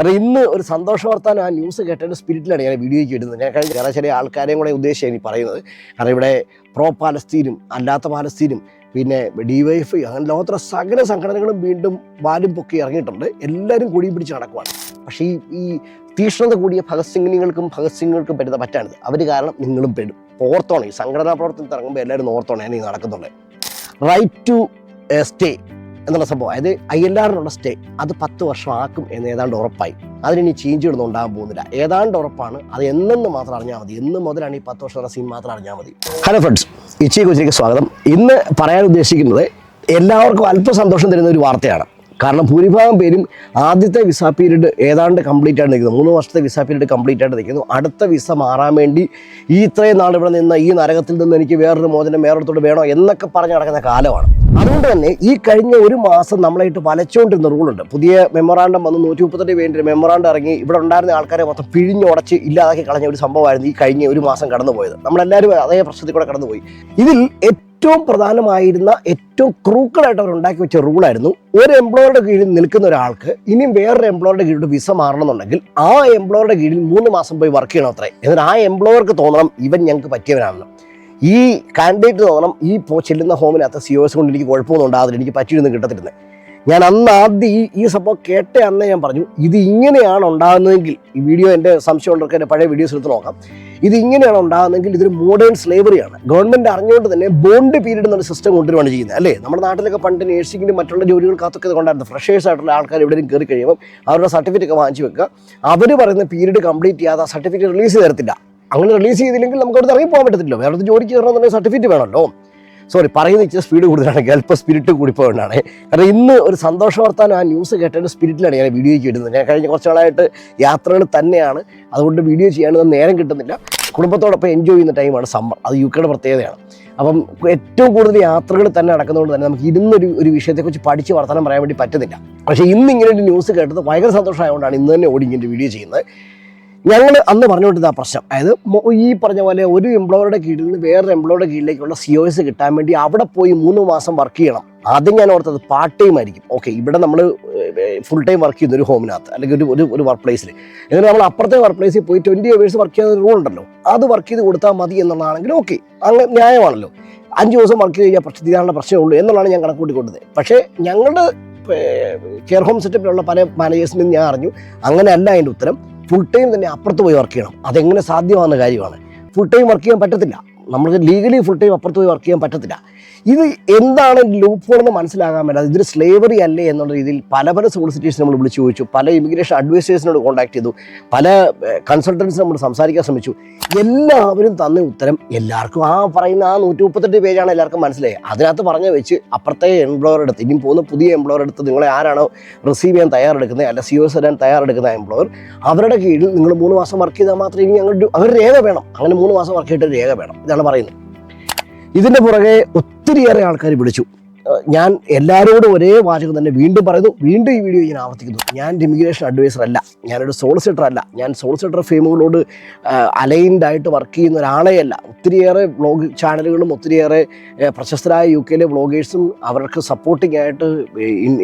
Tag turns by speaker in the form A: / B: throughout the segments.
A: കാരണം ഇന്ന് ഒരു സന്തോഷ വർത്താനം ആ ന്യൂസ് കേട്ടതിന്റെ സ്പിരിറ്റിലാണ് ഞാൻ വീഡിയോയ്ക്ക് ഇടുന്നത്. ഞാൻ കഴിഞ്ഞ ചില ചെറിയ ആൾക്കാരെയും കൂടെ ഉദ്ദേശിച്ചാണ് ഈ പറയുന്നത്. കാരണം ഇവിടെ പ്രോ പാലസ്തീനും അല്ലാത്ത പാലസ്തീനും പിന്നെ ഡി വൈ എഫ് അങ്ങനെ ലോകത്തിലെ സകല സംഘടനകളും വീണ്ടും വാലും പൊക്കി ഇറങ്ങിയിട്ടുണ്ട്. എല്ലാവരും കുടി പിടിച്ച് നടക്കുവാണ്. പക്ഷേ ഈ ഈ തീക്ഷ്ണത കൂടിയ ഭഗത് സിംഗിനികൾക്കും ഭഗത് സിംഗുകൾക്കും പറ്റുന്ന പറ്റാണിത്. അവർ കാരണം നിങ്ങളും പെടും. ഓർത്തോണം ഈ സംഘടനാ പ്രവർത്തനത്തിൽ ഇറങ്ങുമ്പോൾ എല്ലാവരും ഓർത്തോണം ഞാൻ ഈ നടക്കുന്നുണ്ട്. റൈറ്റ് ടു സ്റ്റേ എന്നുള്ള സംഭവം. അതായത് ഐ എൽ ആറിനുള്ള സ്റ്റേ അത് പത്ത് വർഷം ആക്കും എന്ന് ഏതാണ്ട് ഉറപ്പായി. അതിനി ചേഞ്ച് ഒന്നും ഉണ്ടാകാൻ പോകുന്നില്ല. ഏതാണ്ട് ഉറപ്പാണ്. അത് എന്നെന്ന് മാത്രം അറിഞ്ഞാൽ മതി. എന്ന് മുതലാണ് ഈ പത്ത് വർഷം സീൻ മാത്രം അറിഞ്ഞാൽ മതി. ഹലോ ഫ്രണ്ട്സ് ഇച്ചി കൊച്ചിലേക്ക് സ്വാഗതം. ഇന്ന് പറയാൻ ഉദ്ദേശിക്കുന്നത് എല്ലാവർക്കും അല്പം സന്തോഷം തരുന്ന ഒരു വാർത്തയാണ്. കാരണം ഭൂരിഭാഗം പേരും ആദ്യത്തെ വിസ പീരീഡ് ഏതാണ്ട് കംപ്ലീറ്റ് ആയിട്ട് നിൽക്കുന്നു. മൂന്ന് വർഷത്തെ വിസ പീരീഡ് കംപ്ലീറ്റ് ആയിട്ട് നിൽക്കുന്നു. അടുത്ത വിസ മാറാൻ വേണ്ടി ഈ ഇത്രയും നാൾ ഇവിടെ നിന്ന് ഈ നരകത്തിൽ നിന്ന് എനിക്ക് വേറൊരു മോചനം വേറൊരിടത്തോട് വേണോ എന്നൊക്കെ പറഞ്ഞ് നടക്കുന്ന കാലമാണ്. അതുകൊണ്ട് തന്നെ ഈ കഴിഞ്ഞ ഒരു മാസം നമ്മളായിട്ട് വലച്ചുകൊണ്ടിരുന്ന റൂളുണ്ട് പുതിയ മെമ്മോറാണ്ടം വന്ന് നൂറ്റി മുപ്പത്തെട്ട് വേണ്ടി മെമ്മോറാണ്ട് ഇറങ്ങി ഇവിടെ ഉണ്ടായിരുന്ന ആൾക്കാരെ മൊത്തം പിഴിഞ്ഞുടച്ച് ഇല്ലാതാക്കി കളഞ്ഞ ഒരു സംഭവമായിരുന്നു ഈ കഴിഞ്ഞ ഒരു മാസം കടന്നുപോയത്. നമ്മളെല്ലാവരും അതേ പ്രശ്നത്തിൽ കൂടെ കടന്നുപോയി. ഇതിൽ ഏറ്റവും പ്രധാനമായിരുന്ന ഏറ്റവും ക്രൂക്കലായിട്ട് അവർ ഉണ്ടാക്കി വെച്ച റൂളായിരുന്നു ഒരു എംപ്ലോയറുടെ കീഴിൽ നിൽക്കുന്ന ഒരാൾക്ക് ഇനിയും വേറൊരു എംപ്ലോയറുടെ കീഴിൽ വിസ മാറണമെന്നുണ്ടെങ്കിൽ ആ എംപ്ലോയറുടെ കീഴിൽ മൂന്ന് മാസം പോയി വർക്ക് ചെയ്യണം അത്രേ. എന്നിട്ട് ആ എംപ്ലോയർക്ക് തോന്നണം ഇവൻ ഞങ്ങൾക്ക് പറ്റിയവനാണെന്ന്. ഈ കാൻഡിഡേറ്റ് തോന്നണം ഈ പോ ചെല്ലുന്ന ഹോമിനകത്ത് സി ഒ എസ് കൊണ്ട് എനിക്ക് കുഴപ്പമൊന്നും ഉണ്ടാകില്ല എനിക്ക് പറ്റിയിരുന്നു കിട്ടത്തില്ലെന്ന്. ഞാൻ അന്ന് ആദ്യം ഈ ഈ സംഭവം കേട്ട അന്ന് ഞാൻ പറഞ്ഞു ഇത് ഇങ്ങനെയാണ് ഉണ്ടാകുന്നതെങ്കിൽ ഈ വീഡിയോ എന്റെ സംശയം ഉള്ളവർക്ക് എന്റെ പഴയ വീഡിയോസ് എടുത്ത് നോക്കാം. ഇത് ഇങ്ങനെയാണ് ഉണ്ടാകുന്നതെങ്കിൽ ഇതൊരു മോഡേൺ സ്ലേവറിയാണ് ഗവൺമെന്റ് അറിഞ്ഞുകൊണ്ട് തന്നെ ബോണ്ട് പീരീഡ് എന്നൊരു സിസ്റ്റം കൊണ്ടുവരുവാണ് ചെയ്യുന്നത്. അല്ലേ? നമ്മുടെ നാട്ടിലൊക്കെ പണ്ട് നേഴ്സിങ്ങിന്റെ മറ്റുള്ള ജോലികൾക്കകത്തൊക്കെ ഇത് കൊണ്ടായിരുന്നു. ഫ്രഷേഴ്സ് ആയിട്ടുള്ള ആൾക്കാർ എവിടെയും കയറി കഴിയുമ്പോൾ അവരുടെ സർട്ടിഫിക്കറ്റ് ഒക്കെ വാങ്ങിച്ചു വെക്കുക. അവർ പറയുന്ന പീരീഡ് കംപ്ലീറ്റ് ചെയ്യാതെ സർട്ടിഫിക്കറ്റ് റിലീസ് ചെയ്തിരത്തില്ല അങ്ങനെ റിലീസ് ചെയ്തില്ലെങ്കിൽ നമുക്ക് അവിടെ ഇറങ്ങി പോകാൻ പറ്റത്തില്ലല്ലോ വേറെ ജോലിക്ക് കയറണമെന്നുണ്ടെങ്കിൽ സർട്ടിഫിക്കറ്റ് വേണമല്ലോ. സോറി പറയുന്ന ഇച്ചിരി സ്പീഡ് കൂടുതലാണ്. അല്പം സ്പിരിറ്റ് കൂടിപ്പോയതുകൊണ്ടാണ്. കാരണം ഇന്ന് ഒരു സന്തോഷ വർത്താനം ആ ന്യൂസ് കേട്ടതിന്റെ സ്പിരിറ്റിലാണ് ഞാൻ വീഡിയോയ്ക്ക് ഇടുന്നത്. ഞാൻ കഴിഞ്ഞ കുറച്ച് നാളായിട്ട് യാത്രകൾ തന്നെയാണ്. അതുകൊണ്ട് വീഡിയോ ചെയ്യാനൊന്നും നേരം കിട്ടുന്നില്ല. കുടുംബത്തോടൊപ്പം എൻജോയ് ചെയ്യുന്ന ടൈമാണ് സമ്മർ അത് യു കെയുടെ പ്രത്യേകതയാണ്. അപ്പം ഏറ്റവും കൂടുതൽ യാത്രകൾ തന്നെ നടക്കുന്നതുകൊണ്ട് തന്നെ നമുക്ക് ഇരുന്നൊരു ഒരു വിഷയത്തെക്കുറിച്ച് പഠിച്ച് വർത്തമാനം പറയാൻ വേണ്ടി പറ്റുന്നില്ല. പക്ഷേ ഇന്ന് ഇങ്ങനെ ഒരു ന്യൂസ് കേട്ടത് ഭയങ്കര സന്തോഷമായതുകൊണ്ടാണ് ഇന്ന് തന്നെ ഓടി ഇങ്ങനെ വീഡിയോ ചെയ്യുന്നത്. ഞങ്ങൾ അന്ന് പറഞ്ഞുകൊണ്ടിരുന്ന പ്രശ്നം. അതായത് ഈ പറഞ്ഞ പോലെ ഒരു എംപ്ലോയറുടെ കീഴിൽ നിന്ന് വേറൊരു എംപ്ലോയറുടെ കീഴിലേക്കുള്ള സി ഒ എസ് കിട്ടാൻ വേണ്ടി അവിടെ പോയി മൂന്ന് മാസം വർക്ക് ചെയ്യണം. ആദ്യം ഞാൻ ഓർത്തത് പാർട്ട് ടൈം ആയിരിക്കും. ഓക്കെ ഇവിടെ നമ്മൾ ഫുൾ ടൈം വർക്ക് ചെയ്യുന്ന ഒരു ഹോമിനകത്ത് അല്ലെങ്കിൽ ഒരു ഒരു ഒരു വർക്ക് പ്ലേസിൽ എന്നിട്ട് നമ്മൾ അപ്പുറത്തെ വർക്ക് പ്ലേസിൽ പോയി ട്വന്റി അവേഴ്സ് വർക്ക് ചെയ്യുന്ന റൂൾ ഉണ്ടല്ലോ. അത് വർക്ക് ചെയ്ത് കൊടുത്താൽ മതി എന്നുള്ളതാണെങ്കിൽ ഓക്കെ അങ്ങനെ ന്യായമാണല്ലോ. അഞ്ച് ദിവസം വർക്ക് ചെയ്യാൻ പ്രശ്നം തീരാനുള്ള പ്രശ്നമുള്ളൂ എന്നുള്ളതാണ് ഞാൻ കണക്കൂട്ടി കൊണ്ടത് പക്ഷേ ഞങ്ങളുടെ കെയർ ഹോം സെറ്റപ്പിലുള്ള പല മാനേജേഴ്സിനും ഞാൻ അറിഞ്ഞു. അങ്ങനെയല്ല അതിന്റെ ഉത്തരം. ഫുൾ ടൈം തന്നെ അപ്പുറത്ത് പോയി വർക്ക് ചെയ്യണം. അതെങ്ങനെ സാധ്യമാകുന്ന കാര്യമാണ്. ഫുൾ ടൈം വർക്ക് ചെയ്യാൻ പറ്റത്തില്ല. നമുക്ക് ലീഗലി ഫുൾ ടൈം അപ്പുറത്ത് പോയി വർക്ക് ചെയ്യാൻ പറ്റത്തില്ല. ഇത് എന്താണ് ലൂപ്പ് എന്ന് മനസ്സിലാകാൻ പറ്റാതെ ഇതൊരു സ്ലേവറി അല്ലേ എന്നുള്ള രീതിയിൽ പല പല സോളിസിറ്റേഴ്സ് നമ്മൾ വിളിച്ചു ചോദിച്ചു. പല ഇമിഗ്രേഷൻ അഡ്വൈസേഴ്സിനോട് കോൺടാക്ട് ചെയ്തു. പല കൺസൾട്ടൻസ് നമ്മൾ സംസാരിക്കാൻ ശ്രമിച്ചു. എല്ലാവരും തന്ന ഉത്തരം എല്ലാവർക്കും ആ പറയുന്ന ആ നൂറ്റി മുപ്പത്തെട്ട് പേജാണ് എല്ലാവർക്കും മനസ്സിലായി അതിനകത്ത് പറഞ്ഞു വെച്ച് അപ്പുറത്തെ എംപ്ലോയർ എടുത്ത് ഇനി പോകുന്ന പുതിയ എംപ്ലോയർ എടുത്ത് നിങ്ങളെ ആരാണോ റിസീവ് ചെയ്യാൻ തയ്യാറെടുക്കുന്നത് അല്ല സി ഒസ് തരാൻ തയ്യാറെടുക്കുന്ന എംപ്ലോയർ അവരുടെ കീഴിൽ നിങ്ങൾ മൂന്ന് മാസം വർക്ക് ചെയ്താൽ മാത്രമേ ഇനി അങ്ങോട്ട് അവർ രേഖ വേണം. അങ്ങനെ മൂന്ന് മാസം വർക്ക് ചെയ്തിട്ട് രേഖ വേണം. ഇതാണ് പറയുന്നത് ഇതിന്റെ പുറകെ ഒത്തിരിയേറെ ആൾക്കാർ ഏഹ് ഞാൻ എല്ലാവരോടും ഒരേ വാചകം തന്നെ വീണ്ടും പറയുന്നു. വീണ്ടും ഈ വീഡിയോ ഞാൻ ആവർത്തിക്കുന്നു. ഞാൻ ഇമിഗ്രേഷൻ അഡ്വൈസർ അല്ല. ഞാനൊരു സോളിസിറ്റർ അല്ല. ഞാൻ സോളിസിറ്റർ ഫേമുകളോട് അലൈൻഡ് ആയിട്ട് വർക്ക് ചെയ്യുന്ന ഒരാളെ അല്ല. ഒത്തിരിയേറെ വ്ളോഗ് ചാനലുകളും ഒത്തിരിയേറെ പ്രശസ്തരായ യു കെയിലെ വ്ളോഗേഴ്സും അവർക്ക് സപ്പോർട്ടിംഗ് ആയിട്ട്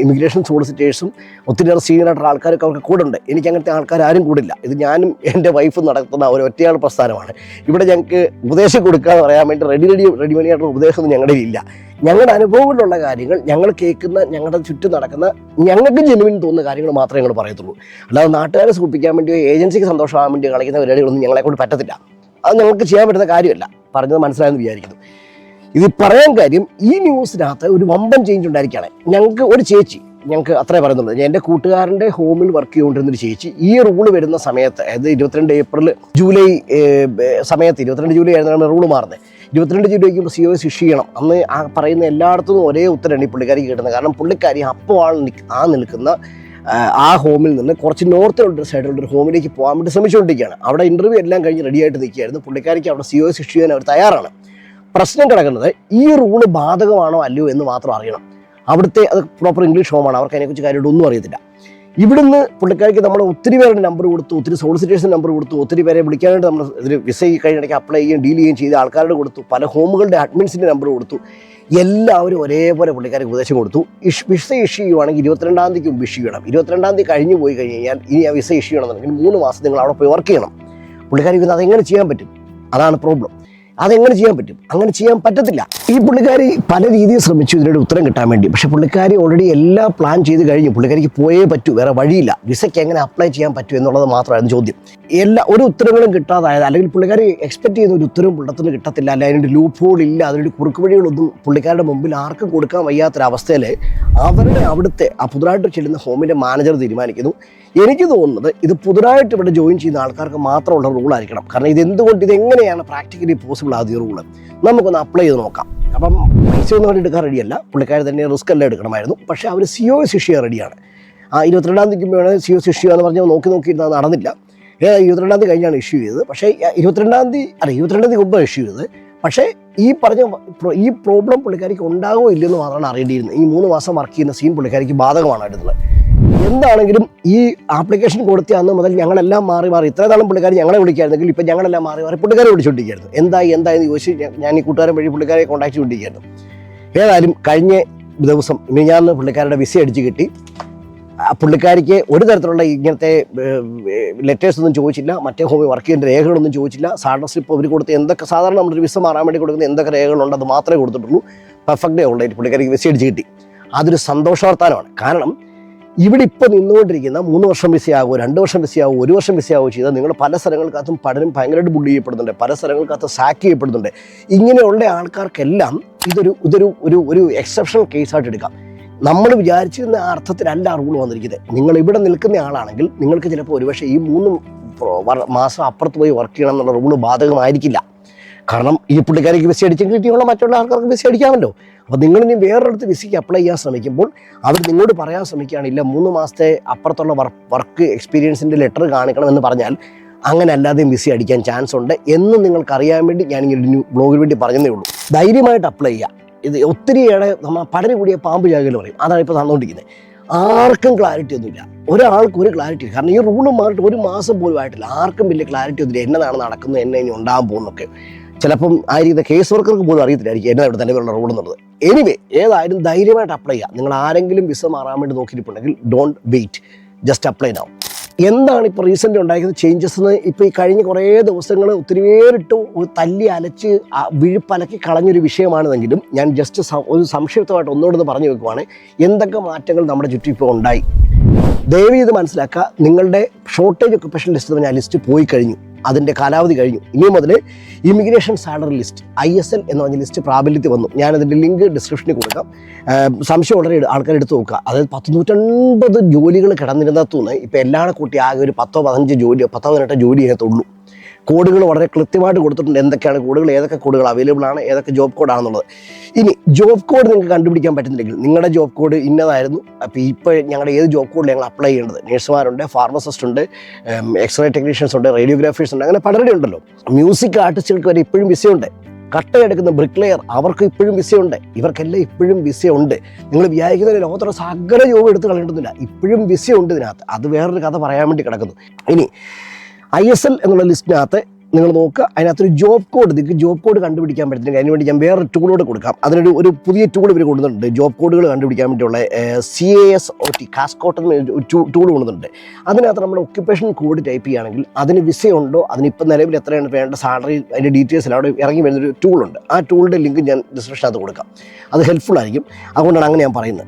A: ഇമിഗ്രേഷൻ സോളിസിറ്റേഴ്സും ഒത്തിരിയേറെ സീനിയർ ആയിട്ടുള്ള ആൾക്കാരൊക്കെ അവർക്ക് കൂടെ ഉണ്ട്. എനിക്ക് അങ്ങനത്തെ ആൾക്കാർ ആരും കൂടില്ല. ഇത് ഞാനും എന്റെ വൈഫും നടത്തുന്ന ഒരു ഒറ്റയാൾ പ്രസ്ഥാനമാണ്. ഇവിടെ ഞങ്ങൾക്ക് ഉപദേശം കൊടുക്കുക എന്ന് പറയാൻ വേണ്ടി റെഡി റെഡി റെഡി ആയിട്ടുള്ള ഉപദേശമൊന്നും ഞങ്ങളുടെ ഇല്ല. ഞങ്ങളുടെ അനുഭവങ്ങളിലുള്ള കാര്യങ്ങൾ ഞങ്ങൾ കേൾക്കുന്ന ഞങ്ങളുടെ ചുറ്റും നടക്കുന്ന ഞങ്ങൾക്ക് ജെനുവിൻ തോന്നുന്ന കാര്യങ്ങൾ മാത്രമേ ഞങ്ങൾ പറയത്തുള്ളൂ. അല്ലാതെ നാട്ടുകാരെ സൂപ്പിക്കാൻ വേണ്ടിയോ ഏജൻസിക്ക് സന്തോഷമാകാൻ വേണ്ടിയോ കളിക്കുന്ന പരിപാടികളൊന്നും ഞങ്ങളെ കൊണ്ട് പറ്റത്തില്ല. അത് ഞങ്ങൾക്ക് ചെയ്യാൻ പറ്റുന്ന കാര്യമല്ല. പറഞ്ഞത് മനസ്സിലായെന്ന് വിചാരിക്കുന്നു. ഇത് പറയാൻ കാര്യം ഈ ന്യൂസിനകത്ത് ഒരു വമ്പൻ ചേഞ്ച് ഉണ്ടായിരിക്കുകയാണ്. ഞങ്ങൾക്ക് ഒരു ചേച്ചി ഞങ്ങൾക്ക് അത്രേ പറയുന്നുള്ളൂ. എന്റെ കൂട്ടുകാരന്റെ ഹോമിൽ വർക്ക് ചെയ്തുകൊണ്ടിരുന്നൊരു ചേച്ചി ഈ റൂൾ വരുന്ന സമയത്ത് അതായത് ഇരുപത്തിരണ്ട് ഏപ്രിൽ ജൂലൈ സമയത്ത് ഇരുപത്തിരണ്ട് ജൂലൈ ആയിരുന്നാണ് റൂൾ മാറുന്നത്. ഇരുപത്തിരണ്ട് ജൂലൈക്ക് സി ഒ എസ് ഇഷ്യൂ ചെയ്യണം. അന്ന് ആ പറയുന്ന എല്ലായിടത്തും ഒരേ ഉത്തരമാണ് ഈ പുള്ളിക്കാരിക്ക് കിട്ടുന്നത്. കാരണം പുള്ളിക്കാരി നിൽക്ക- ആ നിൽക്കുന്ന ആ, ഹോമിൽ നിന്ന് കുറച്ച് നോർത്തിലുള്ള ഒരു സൈഡിലുള്ള ഒരു ഹോമിലേക്ക് പോകാൻ വേണ്ടി ശ്രമിച്ചുകൊണ്ടിരിക്കുകയാണ്. അവിടെ ഇന്റർവ്യൂ എല്ലാം കഴിഞ്ഞ് റെഡിയായിട്ട് നിൽക്കുകയായിരുന്നു. പുള്ളിക്കാരിക്ക് അവിടെ സി ഒ എസ് ഇഷ്യൂ ചെയ്യാൻ അവർ തയ്യാറാണ്. പ്രശ്നം കിടക്കുന്നത് ഈ റൂൾ ബാധകമാണോ അല്ലയോ എന്ന് മാത്രം അറിയണം. അവിടുത്തെ അത് പ്രോപ്പർ ഇംഗ്ലീഷ് ഹോമാണ് അവർക്ക് അതിനെക്കുറിച്ച് കാര്യമായിട്ട് ഒന്നും അറിയത്തില്ല. ഇവിടുന്ന് പുള്ളിക്കാരിക്ക് നമ്മൾ ഒത്തിരി പേരുടെ നമ്പർ കൊടുത്തു ഒത്തിരി സോളിസിറ്റേഴ്സിന് നമ്പർ കൊടുത്തു ഒത്തിരി പേരെ വിളിക്കാനായിട്ട് നമ്മൾ ഇതിൽ വിസ കഴിഞ്ഞിടയ്ക്ക് അപ്ലൈ ചെയ്യുകയും ഡീൽ ചെയ്യുകയും ചെയ്ത ആൾക്കാരോട് കൊടുത്തു പല ഹോമുകളുടെ അഡ്മിൻസിന്റെ നമ്പർ കൊടുത്തു എല്ലാവരും ഒരേപോലെ പുള്ളിക്കാർക്ക് ഉപദേശം കൊടുത്തു. ഇഷ് വിസ ഇഷ്യൂ ചെയ്യുവാണെങ്കിൽ ഇരുപത്തിരണ്ടാം തീയതി മുമ്പ് ഇഷ്യൂ ചെയ്യണം. ഇരുപത്തിരണ്ടാം തീയതി കഴിഞ്ഞ് പോയി കഴിഞ്ഞ് കഴിഞ്ഞാൽ ഇനി ആ വിസ ഇഷ്യൂ ചെയ്യണമെന്നുണ്ടെങ്കിൽ മൂന്ന് മാസം നിങ്ങൾ അവിടെ പോയി വർക്ക് ചെയ്യണം. പുള്ളിക്കാർക്ക് പിന്നെ അതെങ്ങനെ ചെയ്യാൻ പറ്റും? അതാണ് പ്രോബ്ലം അതെങ്ങനെ ചെയ്യാൻ പറ്റും? അങ്ങനെ ചെയ്യാൻ പറ്റത്തില്ല. ഈ പുള്ളിക്കാരി പല രീതിയിൽ ശ്രമിച്ചു. ഇതിനൊരു ഉത്തരം കിട്ടാൻ വേണ്ടി. പക്ഷെ പുള്ളിക്കാരി ഓൾറെഡി എല്ലാ പ്ലാൻ ചെയ്ത് കഴിഞ്ഞു. പുള്ളിക്കാരിക്ക് പോയേ പറ്റൂ. വേറെ വഴിയില്ല. വിസയ്ക്ക് എങ്ങനെ അപ്ലൈ ചെയ്യാൻ പറ്റൂ എന്നുള്ളത് മാത്രമായിരുന്നു ചോദ്യം. എല്ലാ ഒരു ഉത്തരങ്ങളും കിട്ടാതായത് അല്ലെങ്കിൽ പുള്ളിക്കാരി എക്സ്പെക്ട് ചെയ്യുന്ന ഒരു ഉത്തരവും പുള്ളത്തിന് കിട്ടത്തില്ല. അല്ല അതിനൊരു ലൂപ്പ് ഹോൾ ഇല്ല. അതിനൊരു കുറുക്ക് വഴികളൊന്നും പുള്ളിക്കാരുടെ മുമ്പിൽ ആർക്കും കൊടുക്കാൻ വയ്യാത്തൊരവസ്ഥയിൽ അവരുടെ അവിടുത്തെ ആ പുതുതായിട്ട് ചെല്ലുന്ന ഹോമിന്റെ മാനേജർ തീരുമാനിക്കുന്നു. എനിക്ക് തോന്നുന്നത് ഇത് പുതുതായിട്ട് ഇവിടെ ജോയിൻ ചെയ്യുന്ന ആൾക്കാർക്ക് മാത്രമുള്ള റൂളായിരിക്കണം കാരണം ഇത് എന്തുകൊണ്ട് ഇത് എങ്ങനെയാണ് പ്രാക്ടിക്കലി പോസിബിൾ ആദ്യ റൂൾ നമുക്കൊന്ന് അപ്ലൈ ചെയ്ത് നോക്കാം. അപ്പം പൈസ ഒന്നും വേണ്ടി എടുക്കാൻ റെഡിയല്ല പുള്ളിക്കാർ തന്നെ റിസ്ക് എല്ലാം എടുക്കണമായിരുന്നു. പക്ഷേ അവർ സി ഒ ശിഷ്യ റെഡിയാണ് ആ ഇരുപത്തിരണ്ടാം തീയതിക്ക് സി ഒ ശിഷ്യ എന്ന് പറഞ്ഞാൽ നോക്കി നോക്കിയിരുന്നത് നടന്നില്ല. ഇരുപത്തിരണ്ടാം തീയതി കഴിഞ്ഞാണ് ഇഷ്യൂ ചെയ്തത്. പക്ഷേ ഇരുപത്തിരണ്ടാം തീയതി അല്ല ഇരുപത്തിരണ്ടാം തീയതി മുമ്പ് ഇഷ്യൂ ചെയ്തത്. പക്ഷേ ഈ പറഞ്ഞ ഈ പ്രോബ്ലം പുള്ളിക്കാരിക്ക് ഉണ്ടാകുമോ ഇല്ലെന്ന് മാത്രമാണ് അറിയേണ്ടിയിരുന്നത്. ഈ മൂന്ന് മാസം വർക്ക് ചെയ്യുന്ന സീൻ പുള്ളിക്കാരിക്ക് ബാധകമാണ് ബാധകമാണായിരുന്നത് എന്താണെങ്കിലും ഈ ആപ്ലിക്കേഷൻ കൊടുത്ത അന്ന് മുതൽ ഞങ്ങളെല്ലാം മാറി മാറി ഇത്ര നാളും പുള്ളിക്കാർ ഞങ്ങളെ വിളിക്കായിരുന്നെങ്കിൽ ഇപ്പം ഞങ്ങളെല്ലാം മാറി മാറി പുള്ളിക്കാരെ വിളിച്ചുകൊണ്ടിരിക്കുകയായിരുന്നു. എന്തായി എന്തായി എന്ന് ചോദിച്ച് ഞാൻ- ഈ കൂട്ടുകാരൻ വഴി പുള്ളിക്കാരെ കോൺടാക്ട് ചെയ്തുകൊണ്ടിരിക്കുകയായിരുന്നു. ഏതായാലും കഴിഞ്ഞ ദിവസം ഞാൻ പുള്ളിക്കാരുടെ വിസ അടിച്ച് കിട്ടി. പുള്ളിക്കാരിക്ക് ഒരു തരത്തിലുള്ള ഇങ്ങനത്തെ ലെറ്റേഴ്സ് ഒന്നും ചോദിച്ചില്ല. മറ്റേ ഹോമി വർക്ക് ചെയ്യേണ്ട രേഖകളൊന്നും ചോദിച്ചില്ല. സാലറി സ്ലിപ്പ് അവർ കൊടുത്ത് എന്തൊക്കെ സാധാരണ നമ്മളൊരു വിസ മാറാൻ വേണ്ടി കൊടുക്കുന്ന എന്തൊക്കെ രേഖകളുണ്ട് അത് മാത്രമേ കൊടുത്തിട്ടുള്ളൂ. പെർഫെക്റ്റ് ഉള്ളൂ പുള്ളിക്കാരിക്ക് വിസ അടിച്ച് കിട്ടി. അതൊരു സന്തോഷവർത്താനമാണ് കാരണം ഇവിടെ ഇപ്പോൾ നിന്നുകൊണ്ടിരിക്കുന്ന മൂന്ന് വർഷം വിസയാകുമോ രണ്ട് വർഷം വിസയാകുമോ ഒരു വർഷം വിസയാകുമോ ചെയ്താൽ നിങ്ങൾ പല സ്ഥലങ്ങൾക്കകത്തും പലരും ഭയങ്കരമായിട്ട് ബുള്ളി ചെയ്യപ്പെടുന്നുണ്ട്. പല സ്ഥലങ്ങൾക്കകത്ത് സാക്ക് ചെയ്യപ്പെടുന്നുണ്ട്. ഇങ്ങനെയുള്ള ആൾക്കാർക്കെല്ലാം ഇതൊരു ഇതൊരു ഒരു ഒരു എക്സെപ്ഷണൽ കേസായിട്ട് എടുക്കാം. നമ്മൾ വിചാരിച്ചിരുന്ന ആ അർത്ഥത്തിലല്ല റൂൾ വന്നിരിക്കുന്നത്. നിങ്ങൾ ഇവിടെ നിൽക്കുന്ന ആളാണെങ്കിൽ നിങ്ങൾക്ക് ചിലപ്പോൾ ഒരുപക്ഷെ ഈ മൂന്ന് മാസം അപ്പുറത്ത് പോയി വർക്ക് ചെയ്യണം എന്നുള്ള റൂൾ ബാധകമായിരിക്കില്ല. കാരണം ഈ പുള്ളിക്കാരിക്ക് വിസ അടിച്ചെങ്കിൽ കിട്ടിയുള്ള മറ്റുള്ള ആൾക്കാർക്ക് വിസ അടിക്കാമല്ലോ. അപ്പോൾ നിങ്ങളിനി വേറൊരിടത്ത് വിസയ്ക്ക് അപ്ലൈ ചെയ്യാൻ ശ്രമിക്കുമ്പോൾ അവർ നിങ്ങളോട് പറയാൻ ശ്രമിക്കുകയാണ് ഇല്ല മൂന്ന് മാസത്തെ അപ്പുറത്തുള്ള വർക്ക് എക്സ്പീരിയൻസിന്റെ ലെറ്റർ കാണിക്കണം എന്ന് പറഞ്ഞാൽ അങ്ങനെ അല്ലാതെയും വിസ അടിക്കാൻ ചാൻസ് ഉണ്ട് എന്ന് നിങ്ങൾക്കറിയാൻ വേണ്ടി ഞാൻ ഇങ്ങനെ ബ്ലോഗിന് വേണ്ടി പറഞ്ഞതേ ഉള്ളൂ. ധൈര്യമായിട്ട് അപ്ലൈ ചെയ്യുക ഇത് ഒത്തിരിയേറെ നമ്മൾ പടരി കൂടിയ പാമ്പ് ജാഗ്രത പറയും. അതാണ് ഇപ്പോൾ നടന്നുകൊണ്ടിരിക്കുന്നത് ആർക്കും ക്ലാരിറ്റി ഒന്നുമില്ല. ഒരാൾക്കും ഒരു ക്ലാരിറ്റി കാരണം ഈ റൂൾ മാറിയിട്ട് ഒരു മാസം പോലും ആയിട്ടില്ല. ആർക്കും വലിയ ക്ലാരിറ്റി ഒന്നുമില്ല. എന്നതാണ് നടക്കുന്നത് എന്നെ ഇനി ഉണ്ടാകാൻ പോകുന്നൊക്കെ ചിലപ്പം ആയിരിക്കുന്ന കേസ് വർക്കർക്ക് പോലും അറിയത്തില്ലായിരിക്കും എന്നാ ഇവിടെ നിലവിലുള്ള റോഡ് എന്നുള്ളത്. എനിവേ ഏതായാലും ധൈര്യമായിട്ട് അപ്ലൈ ചെയ്യുക. നിങ്ങൾ ആരെങ്കിലും വിസ മാറാൻ വേണ്ടി നോക്കിയിട്ടുണ്ടെങ്കിൽ don't wait just apply now എന്താണ് ഇപ്പോൾ റീസെന്റ് ഉണ്ടായിരിക്കുന്ന ചേഞ്ചസ് എന്ന്? ഇപ്പോൾ ഈ കഴിഞ്ഞ കുറേ ദിവസങ്ങൾ ഒത്തിരി പേരിട്ട് ഒരു തല്ലി അലച്ച് വിഴുപ്പലക്കി കളഞ്ഞൊരു വിഷയമാണെന്നെങ്കിലും ഞാൻ ജസ്റ്റ് ഒരു സംക്ഷിപ്തമായിട്ട് ഒന്നുകൂടെ പറഞ്ഞു വെക്കുവാണ്. എന്തൊക്കെ മാറ്റങ്ങൾ നമ്മുടെ ചുറ്റും ഇപ്പോൾ ഉണ്ടായി? ദയവ് ചെയ്ത് മനസ്സിലാക്കുക. നിങ്ങളുടെ ഷോർട്ടേജ് ഒക്കുപേഷൻ ലിസ്റ്റ് തന്നെ ആ ലിസ്റ്റ് പോയി കഴിഞ്ഞു. അതിന്റെ കാലാവധി കഴിഞ്ഞു. ഇനി മുതൽ immigration salary list I S L എന്ന് പറഞ്ഞ ലിസ്റ്റ് പ്രാബല്യത്തിൽ വന്നു. ഞാനതിന്റെ ലിങ്ക് ഡിസ്ക്രിപ്ഷനിൽ കൊടുക്കാം. സംശയം വളരെ ആൾക്കാർ എടുത്ത് നോക്കുക. അതായത് പത്ത് നൂറ്റൻപത് ജോലികൾ കിടന്നിരുന്നത്തുനിന്ന് ഇപ്പോൾ എല്ലാം കൂട്ടി ആകെ ഒരു പത്തോ പതിനഞ്ച് ജോലിയോ പത്തോ പതിനെട്ടോ ജോലി അതിനകത്തുള്ളൂ കോഡുകൾ വളരെ കൃത്യമായിട്ട് കൊടുത്തിട്ടുണ്ട് എന്തൊക്കെയാണ് കോഡുകൾ ഏതൊക്കെ കോഡുകൾ അവൈലബിൾ ആണ് ഏതൊക്കെ ജോബ് കോഡാണെന്നുള്ളത് ഇനി ജോബ് കോഡ് നിങ്ങൾക്ക് കണ്ടുപിടിക്കാൻ പറ്റുന്നില്ലെങ്കിൽ നിങ്ങളുടെ ജോബ് കോഡ് ഇന്നതായിരുന്നു. അപ്പോൾ ഇപ്പോൾ ഞങ്ങളുടെ ഏത് ജോബ് കോഡിൽ ഞങ്ങൾ അപ്ലൈ ചെയ്യേണ്ടത്? നഴ്സുമാരുണ്ട് ഫാർമസിസ്റ്റ് ഉണ്ട് എക്സ്റേ ടെക്നീഷ്യൻസ് ഉണ്ട് റേഡിയോഗ്രാഫേഴ്സ് ഉണ്ട് അങ്ങനെ പലരുടെ ഉണ്ടല്ലോ. മ്യൂസിക് ആർട്ടിസ്റ്റുകൾക്ക് വരെ ഇപ്പോഴും വിസയുണ്ട്. കട്ടയെടുക്കുന്ന ബ്രിക്ലെയർ അവർക്ക് ഇപ്പോഴും വിസയുണ്ട്. ഇവർക്കെല്ലാം ഇപ്പോഴും വിസയുണ്ട്. നിങ്ങൾ വിചാരിക്കുന്ന ലോകത്തുള്ള സകല ജോബ് എടുത്ത് കളയേണ്ടതില്ല. ഇപ്പോഴും വിസയുണ്ട് ഇതിനകത്ത്. അത് വേറൊരു കഥ പറയാൻ വേണ്ടി കിടക്കുന്നു. ഇനി ഐ എസ് എൽ എന്നുള്ള ലിസ്റ്റിനകത്ത് നിങ്ങൾ നോക്കുക. അതിനകത്തൊരു ജോബ് കോഡ് നിങ്ങൾക്ക് ജോബ് കോഡ് കണ്ടുപിടിക്കാൻ പറ്റത്തില്ല അതിന് വേണ്ടി ഞാൻ വേറെ ടൂളോട് കൊടുക്കാം. അതിനൊരു ഒരു പുതിയ ടൂൾ ഇവർ കൊടുക്കുന്നുണ്ട് ജോബ് കോഡുകൾ കണ്ടുപിടിക്കാൻ വേണ്ടിയുള്ള C A S O T CASCOT എന്ന് ടൂൾ കൊടുക്കുന്നുണ്ട് അതിനകത്ത് നമ്മൾ ഒക്യുപ്പേഷൻ കോഡ് ടൈപ്പ് ചെയ്യുകയാണെങ്കിൽ അതിന് വിസയുണ്ടോ അതിനിപ്പോൾ നിലവിൽ എത്രയാണ് വേണ്ട സാലറി അതിന്റെ ഡീറ്റെയിൽസ് അവിടെ ഇറങ്ങി വരുന്നൊരു ടൂളുണ്ട് ആ ടൂളിന്റെ ലിങ്ക് ഞാൻ ഡിസ്ക്രിപ്ഷനകത്ത് കൊടുക്കാം. അത് ഹെൽപ്ഫുൾ ആയിരിക്കും. അതുകൊണ്ടാണ് അങ്ങനെ ഞാൻ പറയുന്നത്.